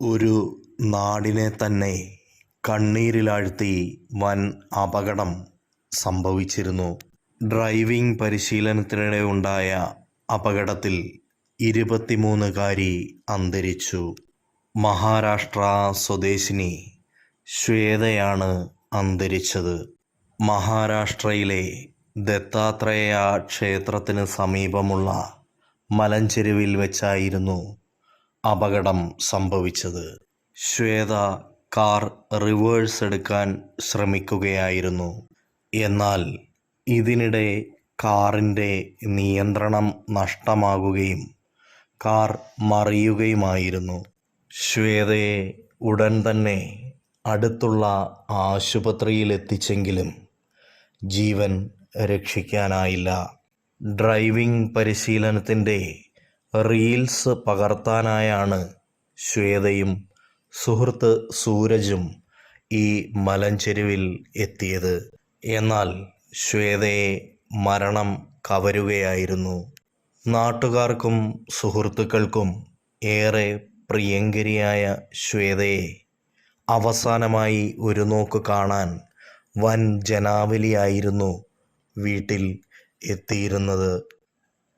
ഒരു നാടിനെ തന്നെ കണ്ണീരിലാഴ്ത്തി വൻ അപകടം സംഭവിച്ചിരുന്നു. ഡ്രൈവിംഗ് പരിശീലനത്തിനിടെ ഉണ്ടായ അപകടത്തിൽ ഇരുപത്തിമൂന്നുകാരി അന്തരിച്ചു. മഹാരാഷ്ട്ര സ്വദേശിനി ശ്വേതയാണ് അന്തരിച്ചത്. മഹാരാഷ്ട്രയിലെ ദത്താത്രേയ ക്ഷേത്രത്തിന് സമീപമുള്ള മലഞ്ചെരുവിൽ വെച്ചായിരുന്നു അപകടം സംഭവിച്ചത്. ശ്വേത കാർ റിവേഴ്സ് എടുക്കാൻ ശ്രമിക്കുകയായിരുന്നു. എന്നാൽ ഇതിനിടെ കാറിന്റെ നിയന്ത്രണം നഷ്ടമാകുകയും കാർ മറിയുകയുമായിരുന്നു. ശ്വേതയെ ഉടൻ തന്നെ അടുത്തുള്ള ആശുപത്രിയിൽ എത്തിച്ചെങ്കിലും ജീവൻ രക്ഷിക്കാനായില്ല. ഡ്രൈവിംഗ് പരിശീലനത്തിന്റെ റീൽസ് പകർത്താനായാണ് ശ്വേതയും സുഹൃത്ത് സൂരജും ഈ മലഞ്ചെരുവിൽ എത്തിയത്. എന്നാൽ ശ്വേതയെ മരണം കവരുകയായിരുന്നു. നാട്ടുകാർക്കും സുഹൃത്തുക്കൾക്കും ഏറെ പ്രിയങ്കരിയായ ശ്വേതയെ അവസാനമായി ഒരു നോക്ക് കാണാൻ വൻ ജനാവലിയായിരുന്നു വീട്ടിൽ എത്തിയിരുന്നത്.